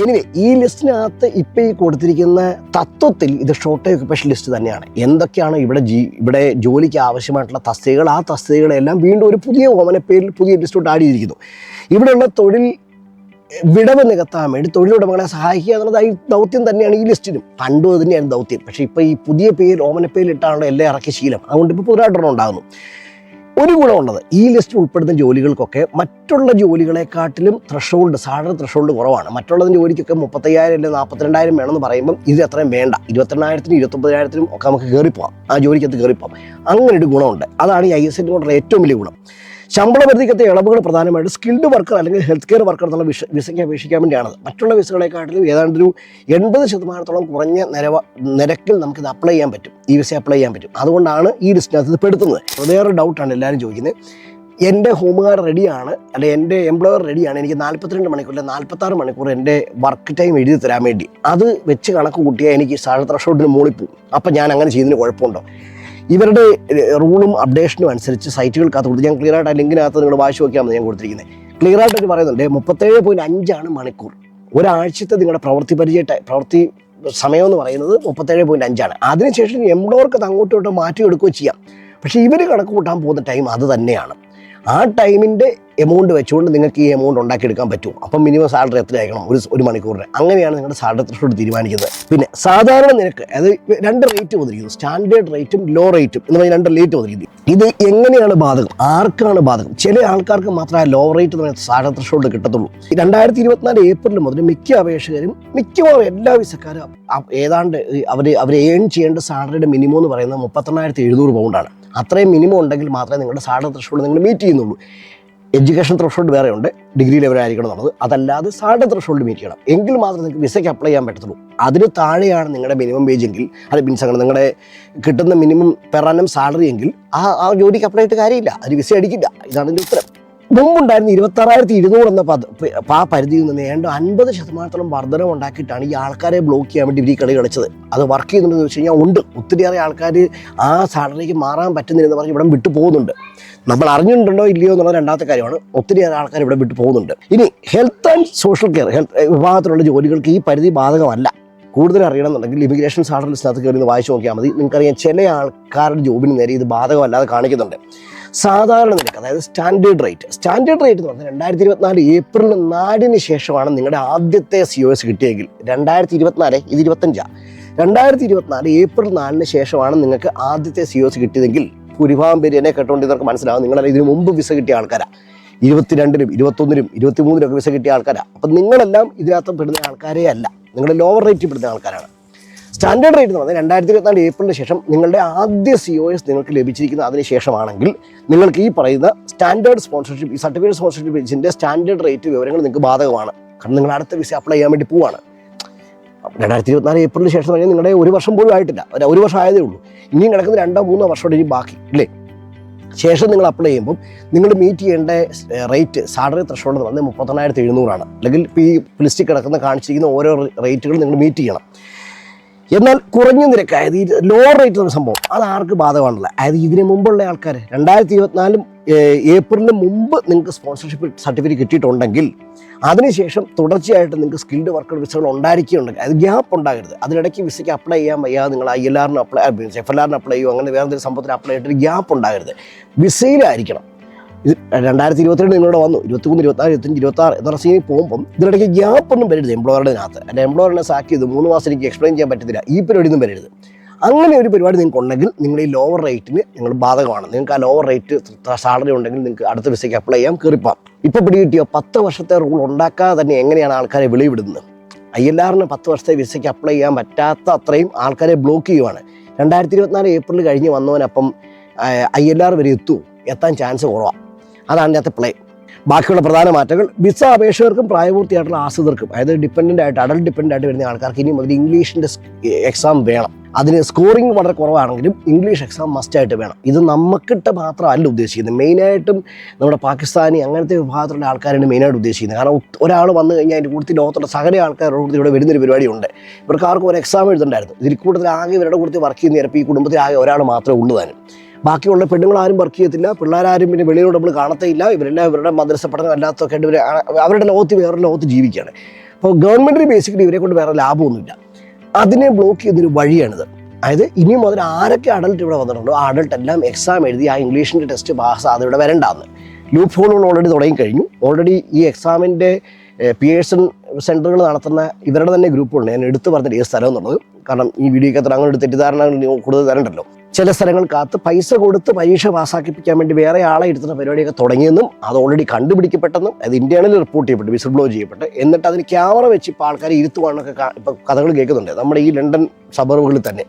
A: എനിവേ ഈ ലിസ്റ്റിനകത്ത് ഇപ്പം ഈ കൊടുത്തിരിക്കുന്ന തത്വത്തിൽ ഇത് ഷോർട്ട് ഓക്യുപ്പേഷൻ ലിസ്റ്റ് തന്നെയാണ്. എന്തൊക്കെയാണ് ഇവിടെ ജീ ഇവിടെ ജോലിക്ക് ആവശ്യമായിട്ടുള്ള തസ്തികകൾ? ആ തസ്തികകളെല്ലാം വീണ്ടും ഒരു പുതിയ ഓമന പേരിൽ പുതിയ ലിസ്റ്റോട്ട് ആഡ് ചെയ്തിരിക്കുന്നു ഇവിടെയുള്ള തൊഴിൽ വിടവ് നികത്താൻ വേണ്ടി തൊഴിലുടമകളെ സഹായിക്കുക എന്നുള്ളത് ഈ ദൗത്യം തന്നെയാണ് ഈ ലിസ്റ്റിലും പണ്ടും അത് തന്നെയാണ് ദൗത്യം. പക്ഷേ ഇപ്പോൾ ഈ പുതിയ പേര് ഓമന പേരിലിട്ടാണല്ലോ എല്ലാം ഇറക്കിയ ശീലം. അതുകൊണ്ട് ഇപ്പോൾ പുതുതായിട്ടൊരെണ്ണം ഉണ്ടാകുന്നു. ഒരു ഗുണമുള്ളത് ഈ ലിസ്റ്റിൽ ഉൾപ്പെടുന്ന ജോലികൾക്കൊക്കെ മറ്റുള്ള ജോലികളെക്കാട്ടിലും ത്രഷോൾഡ് സാലറി ത്രഷോൾഡ് കുറവാണ്. മറ്റുള്ളതിന്റെ ജോലിക്കൊക്കെ മുപ്പത്തയ്യായിരം അല്ലെങ്കിൽ നാൽപ്പത്തിരണ്ടായിരം വേണമെന്ന് പറയുമ്പം ഇത് അത്രയും വേണ്ട. ഇരുപത്തിരണ്ടായിരത്തിനും ഇരുപത്തൊമ്പതിനായിരത്തിനും ഒക്കെ നമുക്ക് കയറിപ്പോവാം ആ ജോലിക്കകത്ത് കയറിപ്പോവാം അങ്ങനെ ഒരു ഗുണമുണ്ട്. അതാണ് ഈ ഐ എസ് എന്റെ കൊണ്ടുള്ള ഏറ്റവും വലിയ ഗുണം. ശമ്പള പരിധിക്കത്തെ ഇളവുകൾ പ്രധാനമായിട്ട് സ്കിൽഡ് വർക്കർ അല്ലെങ്കിൽ ഹെൽത്ത് കെയർ വർക്കർ എന്നുള്ള വിഷ വിസയ്ക്ക് അപേക്ഷിക്കാൻ വേണ്ടിയാണ്. മറ്റുള്ള വിസകളെക്കാട്ടിലും ഏതാണ്ട് ഒരു എൺപത് ശതമാനത്തോളം കുറഞ്ഞ നിരവ നിരക്കിൽ നമുക്കിത് അപ്ലൈ ചെയ്യാൻ പറ്റും. ഈ വിസ അപ്ലൈ ചെയ്യാൻ പറ്റും. അതുകൊണ്ടാണ് ഈ ലിസ്റ്റിനകത്ത് ഇത് പെടുത്തുന്നത്. വേറെ ഡൗട്ടാണ് എല്ലാവരും ചോദിക്കുന്നത്. എന്റെ ഹോമുകാർ റെഡിയാണ് അല്ലെ എന്റെ എംപ്ലോയർ റെഡിയാണ് എനിക്ക് നാൽപ്പത്തിരണ്ട് മണിക്കൂർ അല്ലെങ്കിൽ നാൽപ്പത്താറ് മണിക്കൂർ എന്റെ വർക്ക് ടൈം എഴുതി തരാൻ വേണ്ടി. അത് വെച്ച് കണക്ക് കൂട്ടിയാൽ എനിക്ക് സാഴ ത്രഷോട്ടിന് മൂളിപ്പോവും അപ്പം ഞാൻ അങ്ങനെ ചെയ്യുന്നതിന് കുഴപ്പമുണ്ടോ? ഇവരുടെ റൂളും അപ്ഡേഷനും അനുസരിച്ച് സൈറ്റുകൾക്കകത്ത് കൊടുത്ത് ഞാൻ ക്ലിയർ ആയിട്ട് ആ ലിങ്കിനകത്ത് നിങ്ങൾ വായിച്ചു നോക്കിയാൽ ഞാൻ കൊടുത്തിരിക്കുന്നത്. ക്ലിയർ ആയിട്ട് അവർ പറയുന്നുണ്ട് മുപ്പത്തേഴ് പോയിന്റ് അഞ്ചാണ് മണിക്കൂർ. ഒരാഴ്ചത്തെ നിങ്ങളുടെ പ്രവൃത്തി പരിചയ ടൈ- പ്രവൃത്തി സമയം എന്ന് പറയുന്നത് മുപ്പത്തേഴ് പോയിന്റ് അഞ്ചാണ്. അതിനുശേഷം എംപ്ലോയർക്ക് അത് അങ്ങോട്ടും ഇങ്ങോട്ടും മാറ്റിയെടുക്കുകയോ ചെയ്യാം. പക്ഷേ ഇവർ കണക്ക് കൂട്ടാൻ പോകുന്ന ടൈം അത് തന്നെയാണ്. ആ ടൈമിന്റെ എമൗണ്ട് വെച്ചുകൊണ്ട് നിങ്ങൾക്ക് ഈ എമൗണ്ട് ഉണ്ടാക്കിയെടുക്കാൻ പറ്റും. അപ്പം മിനിമം സാലറി എത്ര അയക്കണം ഒരു ഒരു മണിക്കൂറിന്. അങ്ങനെയാണ് നിങ്ങളുടെ സാലറി ത്രഷോൾഡ് തീരുമാനിക്കുന്നത്. പിന്നെ സാധാരണ നിരക്ക് അത് രണ്ട് റേറ്റ് വന്നിരിക്കുന്നു. സ്റ്റാൻഡേർഡ് റേറ്റും ലോ റേറ്റും എന്ന് പറഞ്ഞാൽ രണ്ട് റേറ്റ് വന്നിരിക്കുന്നത് ഇത് എങ്ങനെയാണ് ബാധകം? ആർക്കാണ് ബാധകം? ചില ആൾക്കാർക്ക് മാത്രമേ ലോ റേറ്റ് എന്ന് സാലറി ത്രഷോഡ് കിട്ടത്തുള്ളൂ. രണ്ടായിരത്തി ഇരുപത്തിനാല് ഏപ്രിൽ മുതൽ മിക്ക അപേക്ഷകരും മിക്കവാറും എല്ലാ വിസക്കാരും ഏതാണ്ട് അവർ അവർ ഏൺ ചെയ്യേണ്ട സാലറിയുടെ മിനിമം എന്ന് പറയുന്നത് മുപ്പത്തെണ്ണായിരത്തി എഴുന്നൂറ് പൗണ്ടാണ് അത്രയും മിനിമം ഉണ്ടെങ്കിൽ മാത്രമേ നിങ്ങളുടെ സാലറി ത്രഷോഡ് നിങ്ങൾ മീറ്റ് ചെയ്യുന്നുള്ളൂ. എഡ്യൂക്കേഷൻ ത്രഷോഡ് വേറെ ഉണ്ട് ഡിഗ്രി ലെവൽ ആയിരിക്കണം എന്നുള്ളത്. അതല്ലാതെ സാലറി ത്രഷോഡ് മീറ്റ് ചെയ്യണം. എങ്കിൽ മാത്രമേ നിങ്ങൾക്ക് വിസയ്ക്ക് അപ്ലൈ ചെയ്യാൻ പറ്റത്തുള്ളൂ. അതിന് താഴെയാണ് നിങ്ങളുടെ മിനിമം വേജ് എങ്കിൽ അത് മീൻസ് അങ്ങനെ നിങ്ങളുടെ കിട്ടുന്ന മിനിമം പെർ ആനം സാലറി എങ്കിൽ ആ ആ ജോലിക്ക് അപ്ലൈ ആയിട്ട് കാര്യമില്ല. അതിന് വിസ അടിക്കില്ല. ഇതാണ് ഇതിന്റെ ഉത്തരം. മുമ്പുണ്ടായിരുന്ന ഇരുപത്തി ആറായിരത്തി ഇരുന്നൂറ് എന്ന ആ പരിധിയിൽ നിന്ന് ഏണ്ട അൻപത് ശതമാനത്തോളം വർധനം ഉണ്ടാക്കിയിട്ടാണ് ഈ ആൾക്കാരെ ബ്ലോക്ക് ചെയ്യാൻ വേണ്ടി ഇവർ ഈ കളി കളിച്ചത്. അത് വർക്ക് ചെയ്യുന്നുണ്ടെന്ന് വെച്ച് കഴിഞ്ഞാൽ ഉണ്ട്. ഒത്തിരിയേറെ ആൾക്കാർ ആ സാലറിക്ക് മാറാൻ പറ്റുന്നില്ലെന്ന് പറഞ്ഞ് ഇവിടെ വിട്ടു പോകുന്നുണ്ട്. നമ്മൾ അറിഞ്ഞിട്ടുണ്ടോ ഇല്ലയോ എന്നുള്ള രണ്ടാമത്തെ കാര്യമാണ് ഒത്തിരിയേറെ ആൾക്കാർ ഇവിടെ വിട്ടു പോകുന്നുണ്ട്. ഇനി health and social care health വിഭാഗത്തിലുള്ള ജോലികൾക്ക് ഈ പരിധി ബാധകമല്ല. കൂടുതൽ അറിയണമെന്നുണ്ടെങ്കിൽ ഇമിഗ്രേഷൻ സാലറി ലിസ്റ്റിനകത്ത് കയറി വായിച്ചു നോക്കിയാൽ മതി. നിങ്ങൾക്കറിയാം ചില ആൾക്കാരുടെ ജോബിന് നേരെ ഇത് ബാധകമല്ലാതെ കാണിക്കുന്നുണ്ട്. സാധാരണ നിരക്ക് അതായത് സ്റ്റാൻഡേർഡ് റേറ്റ്. സ്റ്റാൻഡേർഡ് റേറ്റ് എന്ന് പറഞ്ഞാൽ രണ്ടായിരത്തി ഇരുപത്തിനാല് ഏപ്രിൽ നാലിന് ശേഷമാണ് നിങ്ങളുടെ ആദ്യത്തെ സി ഒ എസ് കിട്ടിയെങ്കിൽ. രണ്ടായിരത്തി ഇരുപത്തിനാല് ഇത് ഇരുപത്തഞ്ചാണ് രണ്ടായിരത്തി ഇരുപത്തിനാല് ഏപ്രിൽ നാലിന് ശേഷമാണ് നിങ്ങൾക്ക് ആദ്യത്തെ സി ഒ എസ് കിട്ടിയതെങ്കിൽ. ഭൂരിഭാഗം പേര് എന്നെ കേട്ടോണ്ടിരുന്നവർക്ക് മനസ്സിലാവും. നിങ്ങളെ ഇതിനു മുമ്പ് വിസ കിട്ടിയ ആൾക്കാരാണ് ഇരുപത്തിരണ്ടിനും ഇരുപത്തൊന്നിനും ഇരുപത്തിമൂന്നിനും ഒക്കെ വിസ കിട്ടിയ ആൾക്കാരാണ് അപ്പം നിങ്ങളെല്ലാം ഇതിനകത്ത് പെടുന്ന ആൾക്കാരേ അല്ല. നിങ്ങൾ ലോവർ റേറ്റിൽ പെടുന്ന ആൾക്കാരാണ്. സ്റ്റാൻഡേർഡ് റേറ്റ് എന്ന് പറഞ്ഞാൽ രണ്ടായിരത്തി ഇരുപത്തിനാല് ഏപ്രിലിന് ശേഷം നിങ്ങളുടെ ആദ്യ സി ഒ എസ് നിങ്ങൾക്ക് ലഭിച്ചിരിക്കുന്ന അതിന് ശേഷമാണെങ്കിൽ നിങ്ങൾക്ക് ഈ പറയുന്ന സ്റ്റാൻഡേർഡ് സ്പോൺസർഷിപ്പ് ഈ സർട്ടിഫിക്കറ്റ് സ്പോൺസർഷിപ്പ് ബേസിന്റെ സ്റ്റാൻഡേർഡ് റേറ്റ് വിവരങ്ങൾ നിങ്ങൾക്ക് ബാധകമാണ്. കാരണം നിങ്ങൾ അടുത്ത വിസ അപ്ലൈ ചെയ്യാൻ വേണ്ടി പോവാണ്. രണ്ടായിരത്തി ഇരുപത്തിനാല് ഏപ്രിലിന് ശേഷം കഴിഞ്ഞാൽ നിങ്ങളുടെ ഒരു വർഷം പോലും ആയിട്ടില്ല. ഒരു- വർഷം ആയതേ ഉള്ളൂ. ഇനിയും കിടക്കുന്ന രണ്ടോ മൂന്നോ വർഷം ഇനി ബാക്കി ഇല്ലേ? ശേഷം നിങ്ങൾ അപ്ലൈ ചെയ്യുമ്പോൾ നിങ്ങൾ മീറ്റ് ചെയ്യേണ്ട റേറ്റ് സാലറി ത്രഷോൾഡ് എന്ന് പറഞ്ഞാൽ മുപ്പത്തെണ്ണായിരത്തി എഴുന്നൂറാണ്. അല്ലെങ്കിൽ ഇപ്പോൾ ഈ ലിസ്റ്റിൽ കിടക്കുന്ന കാണിച്ചിരിക്കുന്ന ഓരോ റേറ്റുകൾ നിങ്ങൾ മീറ്റ് ചെയ്യണം. എന്നാൽ കുറഞ്ഞ നിരക്ക് അതായത് ഈ ലോ റേറ്റ് എന്ന സംഭവം അത് ആർക്ക് ബാധകമാണല്ലോ അതായത് ഇതിന് മുമ്പുള്ള ആൾക്കാർ രണ്ടായിരത്തി ഇരുപത്തിനാലും ഏപ്രിലിന് മുമ്പ് നിങ്ങൾക്ക് സ്പോൺസർഷിപ്പ് സർട്ടിഫിക്കറ്റ് കിട്ടിയിട്ടുണ്ടെങ്കിൽ അതിനുശേഷം തുടർച്ചയായിട്ട് നിങ്ങൾക്ക് സ്കിൽഡ് വർക്കർ വിസകൾ ഉണ്ടായിരിക്കുന്നുണ്ടെങ്കിൽ അത് ഗ്യാപ്പ് ഉണ്ടാകരുത്. അതിനിടയ്ക്ക് വിസയ്ക്ക് അപ്ലൈ ചെയ്യാൻ വയ്യാതെ നിങ്ങൾ ഐ എൽ ആറിന് അപ്ലൈ എഫ് എൽ ആറിന് അപ്ലൈ ചെയ്യുമോ അങ്ങനെ വേറെ സംഭവത്തിന് അപ്ലൈ ചെയ്തിട്ട് ഗ്യാപ്പ് ഉണ്ടാകരുത്. വിസയിലായിരിക്കണം ഇത് രണ്ടായിരത്തി ഇരുപത്തിരണ്ട് നിങ്ങളോട് വന്നു. ഇരുപത്തിമൂന്ന് ഇരുപത്താറ് ഇരുപത്തഞ്ച് ഇരുപത്തി ആറ് എന്ന സീനിൽ പോകുമ്പം ഇതിനിടയ്ക്ക് ഗ്യാപ്പ് ഒന്നും വരരുത് എംപ്ലോയറുടെ അകത്ത് എന്റെ എംപ്ലോയറിനെ സാക്ക് ചെയ്ത്. മൂന്ന് മാസം എനിക്ക് എക്സ്പ്ലെയിൻ ചെയ്യാൻ പറ്റത്തില്ല. ഈ പരിപാടി ഒന്നും വരരുത്. അങ്ങനെ ഒരു പരിപാടി നിങ്ങൾക്ക് ഉണ്ടെങ്കിൽ നിങ്ങൾ ഈ ലോവർ റേറ്റിന് നിങ്ങൾ ബാധകമാണ്. നിങ്ങൾക്ക് ആ ലോവർ റേറ്റ് സാലറി ഉണ്ടെങ്കിൽ നിങ്ങൾക്ക് അടുത്ത വിസയ്ക്ക് അപ്ലൈ ചെയ്യാം കയറിപ്പാം ഇപ്പം പിടികിട്ടിയോ? പത്ത് വർഷത്തെ റൂൾ ഉണ്ടാക്കാതെ തന്നെ എങ്ങനെയാണ് ആൾക്കാരെ വെളിവിടുന്നത് ഐ എൽ ആറിന് പത്ത് വർഷത്തെ വിസയ്ക്ക് അപ്ലൈ ചെയ്യാൻ പറ്റാത്ത അത്രയും ആൾക്കാരെ ബ്ലോക്ക് ചെയ്യുവാണ്. രണ്ടായിരത്തി ഇരുപത്തിനാല് ഏപ്രിൽ കഴിഞ്ഞ് വന്നവനപ്പം ഐ എൽ ആർ വരെ എത്തുമോ എത്താൻ ചാൻസ് കുറവാണ് അതാണ് ഇതിനകത്ത് പ്ലേ ബാക്കിയുള്ള പ്രധാന മാറ്റങ്ങൾ വിസ അപേക്ഷകർക്കും പ്രായപൂർത്തിയായിട്ടുള്ള ആശ്രിതർക്കും അതായത് ഡിപ്പെൻഡന്റ് ആയിട്ട് അഡൽട്ട് ഡിപ്പെൻഡന്റ് ആയിട്ട് വരുന്ന ആൾക്കാർക്ക് ഇനി മുതൽ ഇംഗ്ലീഷിന്റെ എക്സാം വേണം. അതിന് സ്കോറിംഗ് വളരെ കുറവാണെങ്കിലും ഇംഗ്ലീഷ് എക്സാം മസ്റ്റ് ആയിട്ട് വേണം. ഇത് നമുക്കിട്ട് മാത്രമല്ല ഉദ്ദേശിക്കുന്നത്. മെയിനായിട്ടും നമ്മുടെ പാകിസ്ഥാനി അങ്ങനത്തെ വിഭാഗത്തിലുള്ള ആൾക്കാരാണ് മെയിനായിട്ട് ഉദ്ദേശിക്കുന്നത്. കാരണം ഒരാൾ വന്നു കഴിഞ്ഞാൽ അതിന്റെ കൂടുതൽ ലോകത്തുള്ള സകല ആൾക്കാരുടെ കൂടുതൽ ഇവിടെ വരുന്നൊരു പരിപാടിയുണ്ട്. ഇവർക്ക് ആർക്കും ഒരു എക്സാം എഴുതണ്ടായിരുന്നു. ഇതിൽ കൂടുതൽ ആകെ ഇവരുടെ കൂടുതൽ വർക്ക് ചെയ്യുന്ന ചിലപ്പോൾ ഈ കുടുംബത്തിൽ ആകെ ഒരാൾ മാത്രമേ ഉള്ളൂ താനും. ബാക്കിയുള്ള പെണ്ണുങ്ങൾ ആരും വർക്ക് ചെയ്യത്തില്ല. പിള്ളേരാരും പിന്നെ വെളിയിലോട്ട് നമ്മൾ കാണത്തേയില്ല. ഇവരെല്ലാം ഇവരുടെ മദ്രസ പഠനം അല്ലാത്തൊക്കെ ഇവർ അവരുടെ ലോകത്ത് വേറെ ലോകത്ത് ജീവിക്കുകയാണ്. അപ്പോൾ ഗവൺമെന്റിന് ബേസിക്കലി ഇവരെ കൊണ്ട് വേറെ ലാഭമൊന്നുമില്ല. അതിനെ ബ്ലോക്ക് ചെയ്യുന്നൊരു വഴിയാണിത്. അതായത് ഇനിയും മുതൽ ആരൊക്കെ അഡൽട്ട് ഇവിടെ വന്നിട്ടുണ്ടോ? ആ അഡൽട്ട് എല്ലാം എക്സാം എഴുതി ആ ഇംഗ്ലീഷിന്റെ ടെസ്റ്റ് പാസ് അത് ഇവിടെ വരണ്ടാന്ന്. ലൂപ്പ് ഹോളുകൾ ഓൾറെഡി തുടങ്ങി കഴിഞ്ഞു. ഓൾറെഡി ഈ എക്സാമിന്റെ പിയേഴ്സൺ സെന്ററുകൾ നടത്തുന്ന ഇവരുടെ തന്നെ ഗ്രൂപ്പുണ്ട് ഞാൻ എടുത്തു പറഞ്ഞിട്ട് ഈ സ്ഥലം എന്നുള്ളത്. കാരണം ഈ വീഡിയോക്കകത്ത് അങ്ങനെ ഒരു തെറ്റിദ്ധാരണ കൂടുതൽ തരണ്ടല്ലോ. ചില സ്ഥലങ്ങൾക്കകത്ത് പൈസ കൊടുത്ത് പരീക്ഷ പാസ്സാക്കിപ്പിക്കാൻ വേണ്ടി വേറെ ആളെ എടുത്തുന്ന പരിപാടിയൊക്കെ തുടങ്ങിയെന്നും അത് ഓൾറെഡി കണ്ടുപിടിക്കപ്പെട്ടെന്നും അത് ഇന്ത്യയിൽ റിപ്പോർട്ട് ചെയ്യപ്പെട്ടു വിസിൽ ബ്ലോ ചെയ്യപ്പെട്ട്. എന്നിട്ട് അതിന് ക്യാമറ വെച്ച് ഇപ്പോൾ ആൾക്കാർ ഇരുത്തുവാണെന്നൊക്കെ ഇപ്പോൾ കഥകൾ കേൾക്കുന്നുണ്ട്. നമ്മുടെ ഈ ലണ്ടൻ സബർബുകളിൽ തന്നെ.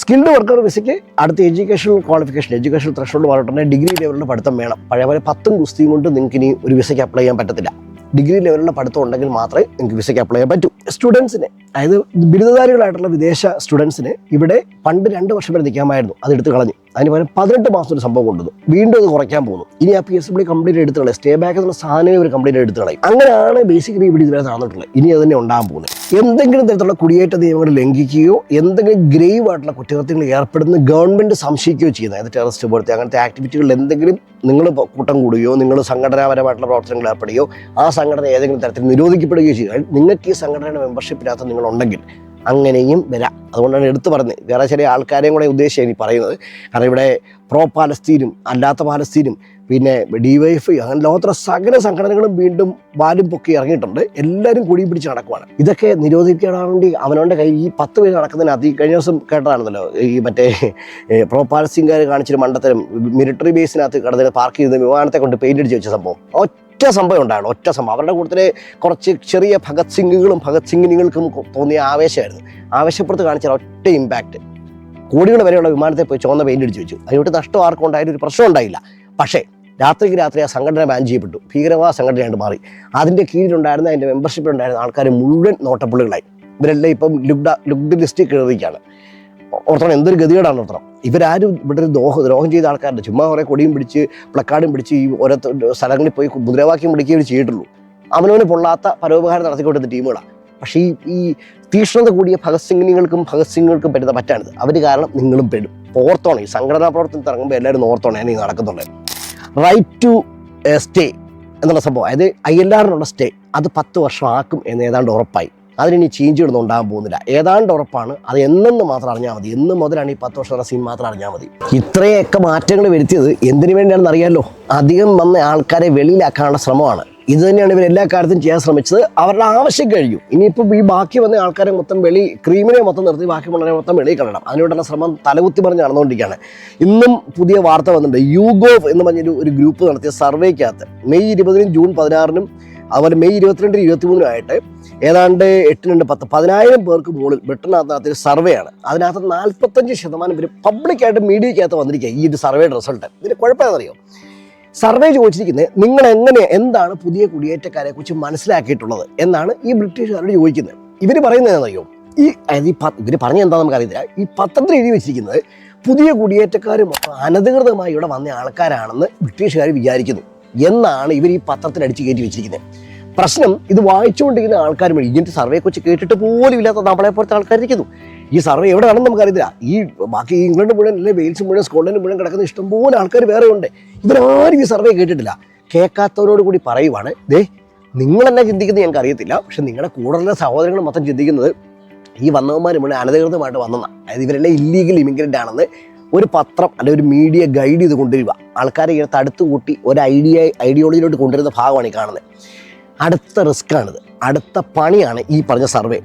A: സ്കിൽഡ് വർക്കർ വിസയ്ക്ക് അടുത്ത എഡ്യൂക്കേഷൻ ക്വാളിഫിക്കേഷൻ എഡ്യൂക്കേഷൻ ത്രഷോൾഡ് പറഞ്ഞിട്ടുണ്ടെങ്കിൽ ഡിഗ്രി ലെവലിലുള്ള പഠിത്തം വേണം. പഴയ പോലെ പത്തും കുസ്തിയും കൊണ്ട് നിങ്ങൾക്ക് ഇനി ഒരു വിസയ്ക്ക് അപ്ലൈ ചെയ്യാൻ പറ്റത്തില്ല. ഡിഗ്രി ലെവലിലുള്ള പഠിത്തം ഉണ്ടെങ്കിൽ മാത്രമേ നിങ്ങൾക്ക് വിസയ്ക്ക് അപ്ലൈ ചെയ്യാൻ പറ്റൂ. സ്റ്റുഡൻസിന് അതായത് ബിരുദധാരികളായിട്ടുള്ള വിദേശ സ്റ്റുഡൻസിന് ഇവിടെ പണ്ട് രണ്ട് വർഷം വരെ നിൽക്കാമായിരുന്നു. അത് എടുത്ത് കളഞ്ഞു. അതിന് പകരം പതിനെട്ട് മാസം ഒരു സംഭവം കൊണ്ടുവന്നു. വീണ്ടും അത് കുറയ്ക്കാൻ പോകുന്നു ഇനി ആ പി എസ് ഡബ്ല്യൂ കംപ്ലീറ്റ് എടുത്ത് കളയും. സ്റ്റേ ബാക്ക് എന്നുള്ള സാധനം ഒരു കംപ്ലീറ്റ് എടുത്ത് കളയും. അങ്ങനെയാണ് ബേസിക്കലി ഇവിടെ ഇതുവരെ നടന്നിട്ടുള്ളത്. ഇനി അത് തന്നെ ഉണ്ടാകാൻ പോകുന്നത്. എന്തെങ്കിലും തരത്തിലുള്ള കുടിയേറ്റ നിയമങ്ങൾ ലംഘിക്കുകയോ എന്തെങ്കിലും ഗ്രേവ് ആയിട്ടുള്ള കുറ്റകൃത്യങ്ങൾ ഏർപ്പെടുന്ന ഗവൺമെന്റ് സംശയിക്കുകയോ ചെയ്യുന്നത്. അതായത് ടെററിസ്റ്റ് പോലത്തെ അങ്ങനത്തെ ആക്ടിവിറ്റികളിൽ എന്തെങ്കിലും നിങ്ങൾ കൂട്ടം കൂടുകയോ നിങ്ങൾ സംഘടനാപരമായിട്ടുള്ള പ്രവർത്തനങ്ങൾ ഏർപ്പെടുകയോ ആ സംഘടന ഏതെങ്കിലും തരത്തിൽ നിരോധിക്കപ്പെടുകയോ ചെയ്യുക. നിങ്ങൾക്ക് ഈ സംഘടനയുടെ മെമ്പർഷിപ്പിനകത്ത് നിങ്ങളുണ്ടെങ്കിൽ അങ്ങനെയും വരാം. അതുകൊണ്ടാണ് എടുത്തു പറഞ്ഞത്. വേറെ ചില ആൾക്കാരെയും കൂടെ ഉദ്ദേശിച്ചാണ് ഈ പറയുന്നത്. കാരണം ഇവിടെ പ്രോ പാലസ്തീനും അല്ലാത്ത പാലസ്തീനും പിന്നെ ഡിവൈഎഫ്ഐ അങ്ങനെ ലോകത്തിലെ സകല സംഘടനകളും വീണ്ടും വാലും പൊക്കി ഇറങ്ങിയിട്ടുണ്ട്. എല്ലാവരും കൂടി പിടിച്ച് നടക്കുവാണ്. ഇതൊക്കെ നിരോധിക്കാൻ വേണ്ടി അവനവന്റെ കയ്യിൽ ഈ പത്ത് പേര് നടക്കുന്നതിന് അതി കഴിഞ്ഞ ദിവസം കേട്ടതാണല്ലോ. ഈ മറ്റേ പ്രോ പാലസ്തീൻകാർ കാണിച്ചൊരു മണ്ടത്തരം മിലിറ്ററി ബേസിനകത്ത് കടന്നിട്ട് പാർക്ക് ചെയ്ത് വിമാനത്തെ കൊണ്ട് പെയിന്റ് അടിച്ച് വെച്ച സംഭവം. ഒറ്റ സംഭവം ഉണ്ടായിരുന്നു ഒറ്റ സംഭവം. അവരുടെ കൂട്ടത്തിൽ കുറച്ച് ചെറിയ ഭഗത് സിംഗുകളും ഭഗത് സിംഗിനികൾക്കും തോന്നിയ ആവേശമായിരുന്നു. ആവേശപ്പുറത്ത് കാണിച്ച ഒറ്റ ഇമ്പാക്റ്റ് കോടികൾ വരെയുള്ള വിമാനത്തെ പോയി ചുവന്ന പെയിന്റ് അടിച്ച് വെച്ചു. അതിനോട്ട് നഷ്ടം ആർക്കും ഉണ്ടായാലും ഒരു പ്രശ്നം ഉണ്ടായില്ല. പക്ഷേ രാത്രിക്ക് രാത്രി ആ സംഘടന ബാൻ ചെയ്യപ്പെട്ടു. ഭീകരവാദ സംഘടനയായിട്ട് മാറി. അതിന്റെ കീഴിലുണ്ടായിരുന്ന അതിന്റെ മെമ്പർഷിപ്പിലുണ്ടായിരുന്ന ആൾക്കാർ മുഴുവൻ നോട്ടബിളുകളായി ഇവരെല്ലാം ഇപ്പം ലുഗ്ഡ ലുഗ്ഡ് ലിസ്റ്റിൽ കയറിയിരിക്കുകയാണ് ഓർത്തണം എന്തൊരു ഗതികേടാണ് ഓർത്തണം ഇവരാരും ഇവിടെ ഒരു ദ്രോഹം ദ്രോഹം ചെയ്ത ആൾക്കാരുണ്ട് ചുമ്മാ കുറേ കൊടിയും പിടിച്ച് പ്ലക്കാർഡും പിടിച്ച് ഈ ഓരോ സ്ഥലങ്ങളിൽ പോയി മുദ്രാവാക്യം പിടിക്കുകയും ചെയ്തിട്ടുള്ളൂ. അവനവന് പൊള്ളാത്ത പരോപകാരം നടത്തിക്കൊണ്ടിരുന്ന ടീമുകളാണ് പക്ഷേ ഈ ഈ തീക്ഷ്ണത കൂടിയ ഭഗത് സിംഗിനികൾക്കും ഭഗത് സിംഗുകൾക്കും പറ്റുന്ന പറ്റാണിത്. അവർ കാരണം നിങ്ങളും പെടും. ഓർത്തോണം ഈ സംഘടനാ പ്രവർത്തനം ഇറങ്ങുമ്പോൾ എല്ലാവരും ഓർത്തോണം ഞാൻ നടക്കുന്നുണ്ട് റൈറ്റ് ടു സ്റ്റേ എന്നുള്ള സംഭവം. അതായത് ഐ എൽ ആറിനുള്ള സ്റ്റേ അത് പത്ത് വർഷം ആക്കും എന്ന് ഏതാണ്ട് ഉറപ്പായി. അതിനി ചേഞ്ചുകളൊന്നും ഉണ്ടാകാൻ പോകുന്നില്ല. ഏതാണ്ട് ഉറപ്പാണ് അത് എന്നെന്ന് മാത്രം അറിഞ്ഞാൽ മതി. എന്ന് മുതലാണ് ഈ പത്ത് വർഷത്തെ സീൻ മാത്രം അറിഞ്ഞാൽ മതി. ഇത്രയൊക്കെ മാറ്റങ്ങൾ വരുത്തിയത് എന്തിനു വേണ്ടിയാണെന്ന് അറിയാമല്ലോ അധികം വന്ന ആൾക്കാരെ വെളിയിലാക്കാനുള്ള ശ്രമമാണ്. ഇത് തന്നെയാണ് ഇവർ എല്ലാ കാര്യത്തിലും ചെയ്യാൻ ശ്രമിച്ചത്. അവരുടെ ആവശ്യം കഴിഞ്ഞു. ഇനിയിപ്പോൾ ഈ ബാക്കി വന്ന ആൾക്കാരെ മൊത്തം വെളി ക്രീമിനെ മൊത്തം നിർത്തി ബാക്കി വളരെ മൊത്തം വെളിയിൽ കളയണം. അതിനോടുള്ള ശ്രമം തലകുത്തി പറഞ്ഞ് നടന്നുകൊണ്ടിരിക്കുകയാണ്. ഇന്നും പുതിയ വാർത്ത വന്നിട്ടുണ്ട്. യൂഗോവ് എന്ന് പറഞ്ഞൊരു ഒരു ഗ്രൂപ്പ് നടത്തിയ സർവേക്കകത്ത് മെയ് ഇരുപതിനും ജൂൺ പതിനാറിനും അതുപോലെ മെയ് ഇരുപത്തിരണ്ട് ഇരുപത്തി ആയിട്ട് ഏതാണ്ട് എട്ട് രണ്ട് പത്ത് പതിനായിരം പേർക്ക് മുകളിൽ ബ്രിട്ടനകത്ത് ഒരു സർവേ ആണ്. അതിനകത്ത് നാൽപ്പത്തഞ്ച് ശതമാനം പേര് പബ്ലിക്കായിട്ട് മീഡിയക്കകത്ത് വന്നിരിക്കുക ഈ ഒരു സർവേയുടെ റിസൾട്ട്. ഇതിന് കുഴപ്പമെന്നറിയോ സർവേ ചോദിച്ചിരിക്കുന്നത് നിങ്ങൾ എങ്ങനെ എന്താണ് പുതിയ കുടിയേറ്റക്കാരെ കുറിച്ച് മനസ്സിലാക്കിയിട്ടുള്ളത് എന്നാണ് ഈ ബ്രിട്ടീഷുകാരോട് ചോദിക്കുന്നത്. ഇവർ പറയുന്നത് എന്നറിയോ ഈ അതായത് ഈ ഇവർ പറഞ്ഞ എന്താ നമുക്കറിയില്ല ഈ പത്രത്തിൽ എഴുതി വെച്ചിരിക്കുന്നത് പുതിയ കുടിയേറ്റക്കാർ മൊത്തം അനധികൃതമായി ഇവിടെ വന്ന ആൾക്കാരാണെന്ന് ബ്രിട്ടീഷുകാർ വിചാരിക്കുന്നു. എന്നാണ് ഇവർ ഈ പത്രത്തിൽ അടിച്ചു കയറ്റി വെച്ചിരിക്കുന്നത് പ്രശ്നം ഇത് വായിച്ചുകൊണ്ടിരിക്കുന്ന ആൾക്കാർ വഴി സർവേ കുറിച്ച് കേട്ടിട്ട് പോലും ഇല്ലാത്ത നമ്മളെ പോലത്തെ ആൾക്കാരിരിക്കുന്നു. ഈ സർവേ എവിടെ ആണെന്ന് നമുക്കറിയത്തില്ല. ഈ ബാക്കി ഇംഗ്ലണ്ട് മുഴുവൻ അല്ലെങ്കിൽ വെയിൽസ് മുഴുവൻ സ്കോട്ട്ലൻഡ് മുഴുവൻ കിടക്കുന്ന ഇഷ്ടംപോലെ ആൾക്കാർ വേറെ ഉണ്ട്. ഇവരാരും ഈ സർവേ കേട്ടിട്ടില്ല. കേൾക്കാത്തവരോട് കൂടി പറയുവാണ് ദേ നിങ്ങൾ എന്നെ ചിന്തിക്കുന്നത് ഞങ്ങൾക്ക് അറിയത്തില്ല. പക്ഷെ നിങ്ങളുടെ കൂടുതലുള്ള സഹോദരങ്ങൾ മൊത്തം ചിന്തിക്കുന്നത് ഈ വന്നവന്മാർ മുഴുവൻ അനധികൃതമായിട്ട് വന്നതാണ് അതായത് ഇവരെല്ലാം ഇല്ലീഗൽ ഇമിഗ്രന്റ് ആണെന്ന് ഒരു പത്രം അല്ലെങ്കിൽ ഒരു മീഡിയ ഗൈഡ് ചെയ്ത് കൊണ്ടുവരിക. ആൾക്കാരെ ഇങ്ങനെ തടുത്തു കൂട്ടി ഒരു ഐഡിയ ഐഡിയോളജിയിലോട്ട് കൊണ്ടുവരുന്ന ഭാഗമാണ് ഈ കാണുന്നത്. അടുത്ത റിസ്ക്കാണിത് അടുത്ത പണിയാണ് ഈ പറഞ്ഞ സർവേ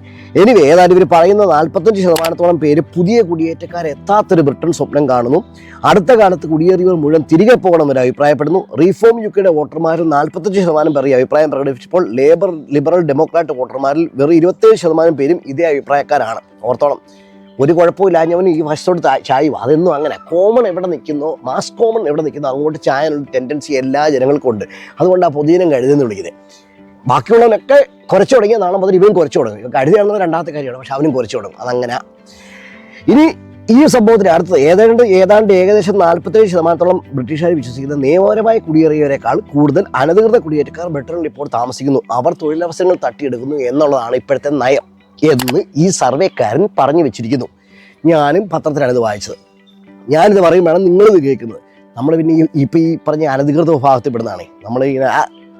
A: എനിവേ ഏതായാലും ഇവർ പറയുന്ന നാൽപ്പത്തഞ്ച് ശതമാനത്തോളം പേര് പുതിയ കുടിയേറ്റക്കാർ എത്താത്തൊരു ബ്രിട്ടൻ സ്വപ്നം കാണുന്നു. അടുത്ത കാലത്ത് കുടിയേറിയവർ മുഴുവൻ തിരികെ പോകണമെന്ന് അഭിപ്രായപ്പെടുന്നു. റീഫോം യു കെയുടെ വോട്ടർമാരിൽ നാൽപ്പത്തഞ്ച് ശതമാനം പേർ ഈ അഭിപ്രായം പ്രകടിപ്പിച്ചപ്പോൾ ലേബർ ലിബറൽ ഡെമോക്രാറ്റ് വോട്ടർമാരിൽ വെറും ഇരുപത്തേഴ് ശതമാനം പേരും ഇതേ അഭിപ്രായക്കാരാണ്. ഓർത്തോളം ഒരു കുഴപ്പമില്ലാഞ്ഞവന് ഈ വശത്തോട് ചായ അതെന്നും അങ്ങനെ. കോമൺ എവിടെ നിൽക്കുന്നു മാസ് കോമൺ എവിടെ നിൽക്കുന്നു അങ്ങോട്ട് ചായാനുള്ള ടെൻഡൻസി എല്ലാ ജനങ്ങൾക്കും ഉണ്ട്. അതുകൊണ്ട് ആ പൊതുജനം കഴുതെന്ന് വിളിക്കുന്നത്. ബാക്കിയുള്ളവനൊക്കെ കുറച്ച് തുടങ്ങിയ നാളെ മുതൽ ഇവനും കുറച്ച് തുടങ്ങും. ഇവൻ രണ്ടാമത്തെ കാര്യമാണ് പക്ഷെ അവനും കുറച്ച് തുടങ്ങും. അതങ്ങനെ. ഇനി ഈ സംഭവത്തിന് അടുത്തത്. ഏതാണ്ട് ഏതാണ്ട് ഏകദേശം നാൽപ്പത്തേഴ് ശതമാനത്തോളം ബ്രിട്ടീഷുകാർ വിശ്വസിക്കുന്ന നിയമപരമായി കുടിയേറിയവരെക്കാൾ കൂടുതൽ അനധികൃത കുടിയേറ്റക്കാർ ബ്രിട്ടനിൽ ഇപ്പോൾ താമസിക്കുന്നു. അവർ തൊഴിലവസരങ്ങൾ തട്ടിയെടുക്കുന്നു എന്നുള്ളതാണ് ഇപ്പോഴത്തെ നയം. എന്ന് ഈ സർവേക്കാരൻ പറഞ്ഞു വെച്ചിരിക്കുന്നു. ഞാനും പത്രത്തിലാണ് ഇത് വായിച്ചത്. ഞാനിത് പറയുമ്പോഴാണ് നിങ്ങളിത് കേൾക്കുന്നത്. നമ്മൾ പിന്നെ ഇപ്പം ഈ പറഞ്ഞ അനധികൃത വിഭാഗത്തിൽപ്പെടുന്നതാണ്. നമ്മൾ ഇങ്ങനെ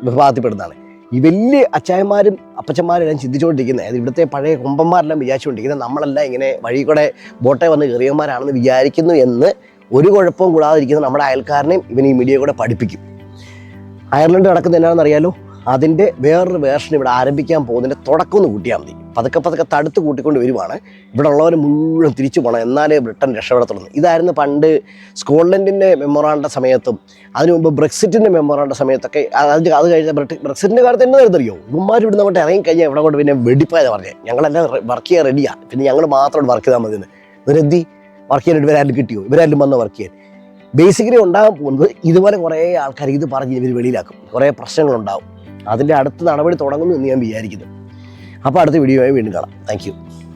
A: വിഭാഗത്തിൽപ്പെടുന്നതാണ്. ഈ വലിയ അച്ചായന്മാരും അപ്പച്ചന്മാരും എല്ലാം ചിന്തിച്ചുകൊണ്ടിരിക്കുന്നത്. അതായത് ഇവിടുത്തെ പഴയ കൊമ്പന്മാരെല്ലാം വിചാരിച്ചുകൊണ്ടിരിക്കുന്നത് നമ്മളെല്ലാം ഇങ്ങനെ വഴി കൂടെ ബോട്ടെ വന്ന് കയറിയന്മാരാണെന്ന് വിചാരിക്കുന്നു എന്ന് ഒരു കുഴപ്പവും കൂടാതിരിക്കുന്ന നമ്മുടെ അയൽക്കാരനെയും ഇവൻ ഈ മീഡിയ കൂടെ പഠിപ്പിക്കും. അയർലൻഡ് നടക്കുന്നത് എന്നാണെന്ന് അറിയാലോ? അതിന്റെ വേറൊരു വേർഷൻ ഇവിടെ ആരംഭിക്കാൻ പോകുന്നതിന്റെ തുടക്കം ഒന്ന് കൂട്ടിയാൽ മതി. പതുക്കെ പതുക്കെ തടുത്ത് കൂട്ടിക്കൊണ്ട് വരുവാണ്. ഇവിടെ ഉള്ളവർ മുഴുവൻ തിരിച്ചു പോകണം എന്നാലേ ബ്രിട്ടൻ രക്ഷപ്പെടത്തുള്ളൂ. ഇതായിരുന്നു പണ്ട് സ്കോട്ട്ലൻഡിന്റെ മെമ്മോറാണ്ട സമയത്തും അതിനു മുമ്പ് ബ്രെക്സിറ്റിന്റെ മെമ്മോറാണ്ട സമയത്തൊക്കെ അത് അത് കഴിഞ്ഞ ബ്രെക്സിറ്റിന്റെ കാലത്ത് എന്നെ അറിയോ ഇവന്മാർ ഇവിടുന്ന് അങ്ങോട്ട് ഇറങ്ങി കഴിഞ്ഞാൽ ഇവിടെ കൊണ്ട് പിന്നെ വെടിപ്പായതാണ് പറഞ്ഞത് ഞങ്ങളെല്ലാം വർക്ക് ചെയ്യാൻ റെഡിയാണ് പിന്നെ ഞങ്ങൾ മാത്രം വർക്ക് ചെയ്താൽ മതി ഇവരെന്തി? വർക്ക് ചെയ്യാൻ ഇവരാരും കിട്ടിയോ? ഇവരാരും വന്ന് വർക്ക് ചെയ്യാൻ. ബേസിക്കലി ഉണ്ടാകാൻ പോകുന്നത് ഇതുപോലെ കുറേ ആൾക്കാർ ഇത് പറഞ്ഞ് ഇവർ വെളിയിലാക്കും. കുറേ പ്രശ്നങ്ങളുണ്ടാവും. അതിന്റെ അടുത്ത നടപടി തുടങ്ങുന്നു എന്ന് ഞാൻ വിചാരിക്കുന്നു. അപ്പോൾ അടുത്ത വീഡിയോയായി വീണ്ടും കാണാം. താങ്ക്